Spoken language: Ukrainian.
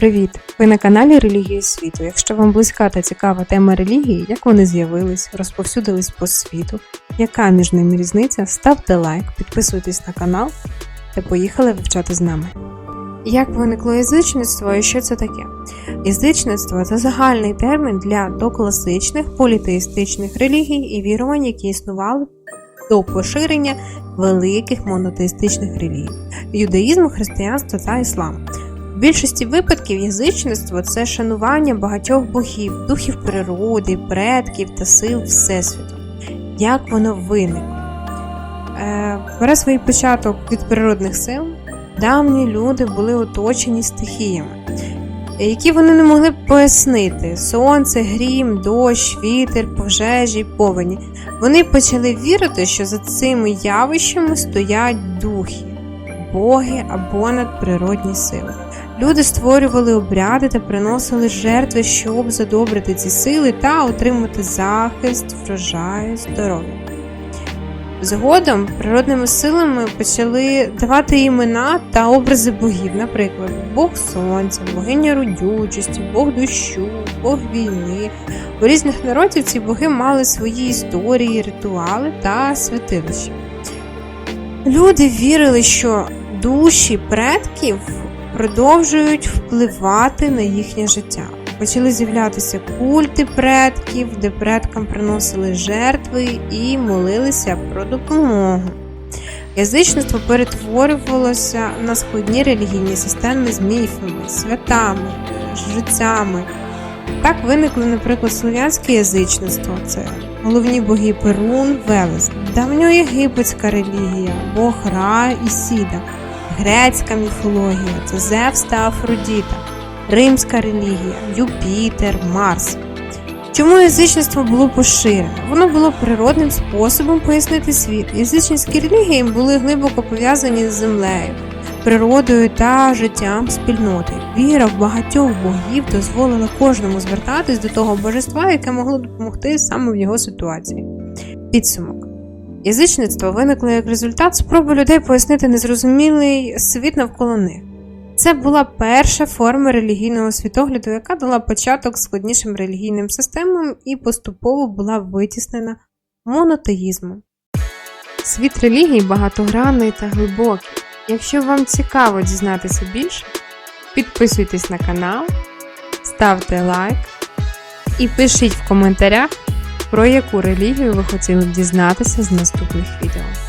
Привіт! Ви на каналі Релігії світу. Якщо вам близька та цікава тема релігії, як вони з'явились, розповсюдились по світу, яка між ними різниця, ставте лайк, підписуйтесь на канал та поїхали вивчати з нами. Як виникло язичництво і що це таке? Язичництво це загальний термін для докласичних політеїстичних релігій і вірувань, які існували до поширення великих монотеїстичних релігій юдаїзму, християнства та ісламу. Більшості випадків язичництво це шанування багатьох богів, духів природи, предків та сил Всесвіту. Як воно виникло? Е, бере свій початок від природних сил. Давні люди були оточені стихіями, які вони не могли пояснити: сонце, грім, дощ, вітер, пожежі, повені. Вони почали вірити, що за цими явищами стоять духи, боги або надприродні сили. Люди створювали обряди та приносили жертви, щоб задобрити ці сили та отримати захист, врожай, здоров'я. Згодом природними силами почали давати імена та образи богів, наприклад, Бог Сонця, богиня родючості, Бог дощу, Бог війни. У різних народів ці боги мали свої історії, ритуали та святилища. Люди вірили, що душі предків продовжують впливати на їхнє життя. Почали з'являтися культи предків, де предкам приносили жертви і молилися про допомогу. Язичництво перетворювалося на складні релігійні системи з міфами, святами, жрецями. Так виникло, наприклад, слов'янське язичництво це головні боги Перун, Велес, давньоєгипетська релігія, Бог Ра і Сіда, грецька міфологія це Зевс та Афродіта, римська релігія, Юпітер, Марс. Чому язичництво було поширене? Воно було природним способом пояснити світ. Язичницькі релігії були глибоко пов'язані з землею, природою та життям спільноти. Віра в багатьох богів дозволила кожному звертатись до того божества, яке могло допомогти саме в його ситуації. Підсумок. Язичництво виникло як результат спроби людей пояснити незрозумілий світ навколо них. Це була перша форма релігійного світогляду, яка дала початок складнішим релігійним системам і поступово була витіснена монотеїзмом. Світ релігій багатогранний та глибокий. Якщо вам цікаво дізнатися більше, підписуйтесь на канал, ставте лайк і пишіть в коментарях, про яку релігію ви хотіли б дізнатися з наступних відео.